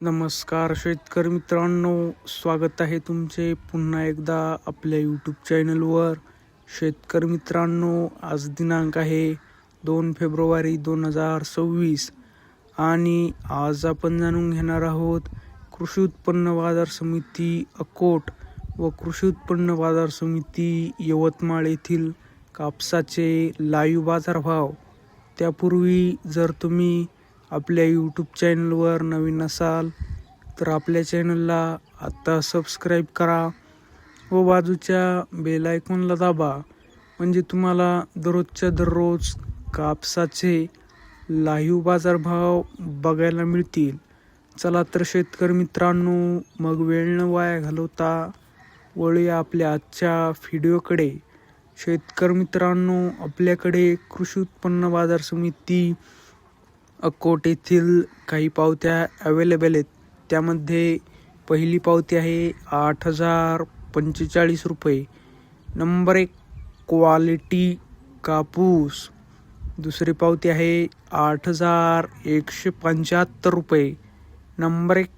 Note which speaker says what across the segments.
Speaker 1: नमस्कार शेतकरी मित्रांनो स्वागत आहे तुमचे पुन्हा एकदा आपल्या यूट्यूब चॅनलवर शेतकरी मित्रांनो आज दिनांक आहे दोन फेब्रुवारी दोन हजार सव्वीस आणि आज आपण जाणून घेणार आहोत कृषी उत्पन्न बाजार समिती अकोट व कृषी उत्पन्न बाजार समिती यवतमाळ येथील कापसाचे लाईव्ह बाजारभाव. त्यापूर्वी जर तुम्ही आपल्या यूट्यूब चॅनलवर नवीन असाल तर आपल्या चॅनलला आत्ता सबस्क्राईब करा व बाजूच्या बेल आयकॉनला दाबा. म्हणजे तुम्हाला दररोजच्या दररोज कापसाचे लाईव्ह बाजारभाव बघायला मिळतील. चला तर शेतकरी मित्रांनो मग वेळ न वाया घालवता वळूया आपल्या आजच्या व्हिडिओकडे शेतकरी मित्रांनो आपल्याकडे कृषी उत्पन्न बाजार समिती अकोट येथील काही पावत्या अवेलेबल आहेत. त्यामध्ये पहिली पावती आहे आठ हजार पंचेचाळीस रुपये. नंबर एक क्वालिटी कापूस. दुसरी पावती आहे आठ हजार एकशे पंच्याहत्तर रुपये. नंबर एक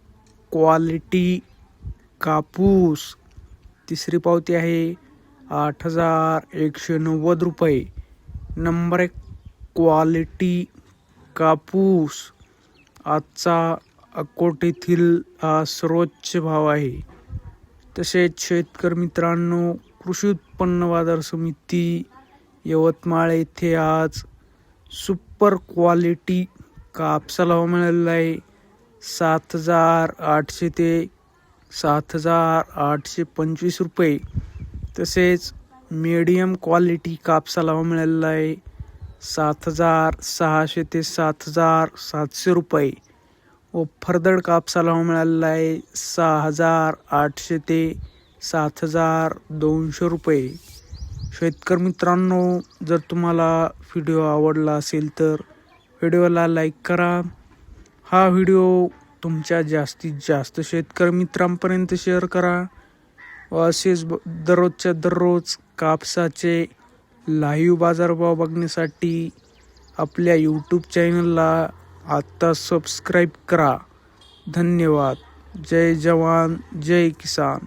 Speaker 1: क्वालिटी कापूस. तिसरी पावती आहे आठ हजार एकशे नव्वद रुपये. नंबर एक क्वालिटी कापूस आजचा अकोटेथील हा सर्वोच्च भाव आहे. तसेच शेतकरी मित्रांनो कृषी उत्पन्न बाजार समिती यवतमाळ येथे आज सुपर क्वालिटी कापसाला भाव मिळालेला आहे. सात हजार आठशे ते सात हजार आठशे पंचवीस रुपये. तसेच मीडियम क्वालिटी कापसाला भाव मिळालेला आहे. सात हजार सहाशे ते सात हजार सातशे रुपये. व फरदड कापसाला मिळालेला आहे सहा हजार आठशे ते सात हजार दोनशे रुपये. शेतकरी मित्रांनो जर तुम्हाला व्हिडिओ आवडला असेल तर व्हिडिओला लाईक करा. हा व्हिडिओ तुमच्या जास्तीत जास्त शेतकरी मित्रांपर्यंत शेअर करा. व असेच ब दररोजच्या दररोज कापसाचे लाईव्ह बाजारभाव बघण्यासाठी आपल्या यूट्यूब चॅनलला आत्ता सबस्क्राईब करा. धन्यवाद. जय जवान जय किसान.